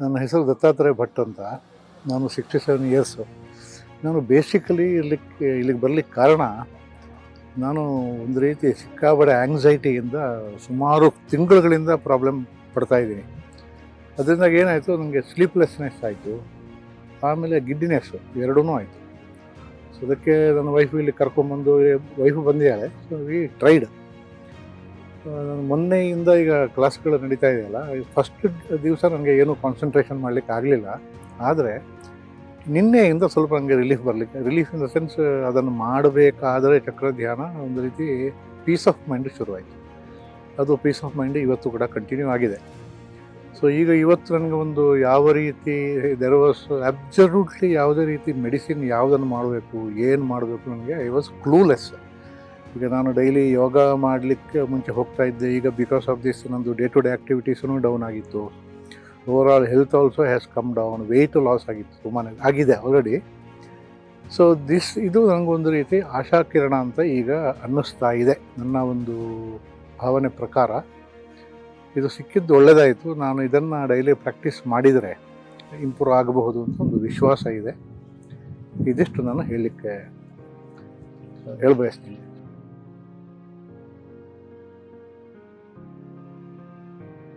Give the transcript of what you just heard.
ನನ್ನ ಹೆಸರು ದತ್ತಾತ್ರೇಯ ಭಟ್ ಅಂತ. ನಾನು ಸಿಕ್ಸ್ಟಿ ಸೆವೆನ್ ಇಯರ್ಸು ನಾನು ಬೇಸಿಕಲಿ ಇಲ್ಲಿಗೆ ಇಲ್ಲಿಗೆ ಬರಲಿಕ್ಕೆ ಕಾರಣ, ನಾನು ಒಂದು ರೀತಿ ಸಿಕ್ಕಾಬಡೆ ಆ್ಯಂಗ್ಸೈಟಿಯಿಂದ ಸುಮಾರು ತಿಂಗಳುಗಳಿಂದ ಪ್ರಾಬ್ಲಮ್ ಪಡ್ತಾ ಇದ್ದೀನಿ. ಅದರಿಂದ ಏನಾಯಿತು ನನಗೆ ಸ್ಲೀಪ್ಲೆಸ್ನೆಸ್ ಆಯಿತು. ಆಮೇಲೆ ಗಿಡ್ಡಿನೆಸ್ಸು ಎರಡೂ ಆಯಿತು. ಸೊ ಅದಕ್ಕೆ ನನ್ನ ವೈಫ್ ಇಲ್ಲಿ ಕರ್ಕೊಂಬಂದು ವೈಫು ಬಂದಿದ್ದಾಳೆ ಸೊ ವಿ ಟ್ರೈಡ್ ಮೊನ್ನೆಯಿಂದ ಈಗ ಕ್ಲಾಸ್ಗಳು ನಡೀತಾ ಇದೆಯಲ್ಲ ಫಸ್ಟ್ ದಿವಸ ನನಗೆ ಏನೂ ಕಾನ್ಸಂಟ್ರೇಷನ್ ಮಾಡಲಿಕ್ಕೆ ಆಗಲಿಲ್ಲ. ಆದರೆ ನಿನ್ನೆಯಿಂದ ಸ್ವಲ್ಪ ನನಗೆ ರಿಲೀಫ್ ಬರಲಿಕ್ಕೆ ರಿಲೀಫ್ ಇನ್ ದ ಸೆನ್ಸ್ ಅದನ್ನು ಮಾಡಬೇಕಾದರೆ ಚಕ್ರ ಧ್ಯಾನ ಒಂದು ರೀತಿ ಪೀಸ್ ಆಫ್ ಮೈಂಡ್ ಶುರುವಾಯಿತು. ಅದು ಪೀಸ್ ಆಫ್ ಮೈಂಡ್ ಇವತ್ತು ಕೂಡ ಕಂಟಿನ್ಯೂ ಆಗಿದೆ. ಸೊ ಈಗ ಇವತ್ತು ನನಗೆ ಒಂದು ಯಾವ ರೀತಿ ದೆರ್ ವಾಸ್ ಅಬ್ಸಲ್ಯೂಟ್ಲಿ ಯಾವುದೇ ರೀತಿ ಮೆಡಿಸಿನ್ ಯಾವುದನ್ನು ಮಾಡಬೇಕು, ಏನು ಮಾಡಬೇಕು ನನಗೆ ಐ ವಾಸ್ ಕ್ಲೂಲೆಸ್ ಈಗ ನಾನು ಡೈಲಿ ಯೋಗ ಮಾಡಲಿಕ್ಕೆ ಮುಂಚೆ ಹೋಗ್ತಾ ಇದ್ದೆ. ಈಗ ಬಿಕಾಸ್ ಆಫ್ ದಿಸ್ ನಂದು ಡೇ ಟು ಡೇ ಆ್ಯಕ್ಟಿವಿಟೀಸೂ ಡೌನ್ ಆಗಿತ್ತು. Overall health also has come down weight loss ಆಗಿತ್ತು. ತುಂಬಾ ಆಗಿದೆ ಆಲ್ರೆಡಿ ಸೊ ದಿಸ್ ಇದು ನನಗೊಂದು ರೀತಿ ಆಶಾಕಿರಣ ಅಂತ ಈಗ ಅನ್ನಿಸ್ತಾ ಇದೆ. ನನ್ನ ಒಂದು ಭಾವನೆ ಪ್ರಕಾರ. ಇದು ಸಿಕ್ಕಿದ್ದು ಒಳ್ಳೆಯದಾಯಿತು ನಾನು ಇದನ್ನು ಡೈಲಿ ಪ್ರಾಕ್ಟೀಸ್ ಮಾಡಿದರೆ ಇಂಪ್ರೂವ್ ಆಗಬಹುದು ಅಂತ ಒಂದು ವಿಶ್ವಾಸ ಇದೆ. ಇದಿಷ್ಟು ನಾನು ಹೇಳಲಿಕ್ಕೆ ಹೇಳಬಯಸ್ತೀನಿ.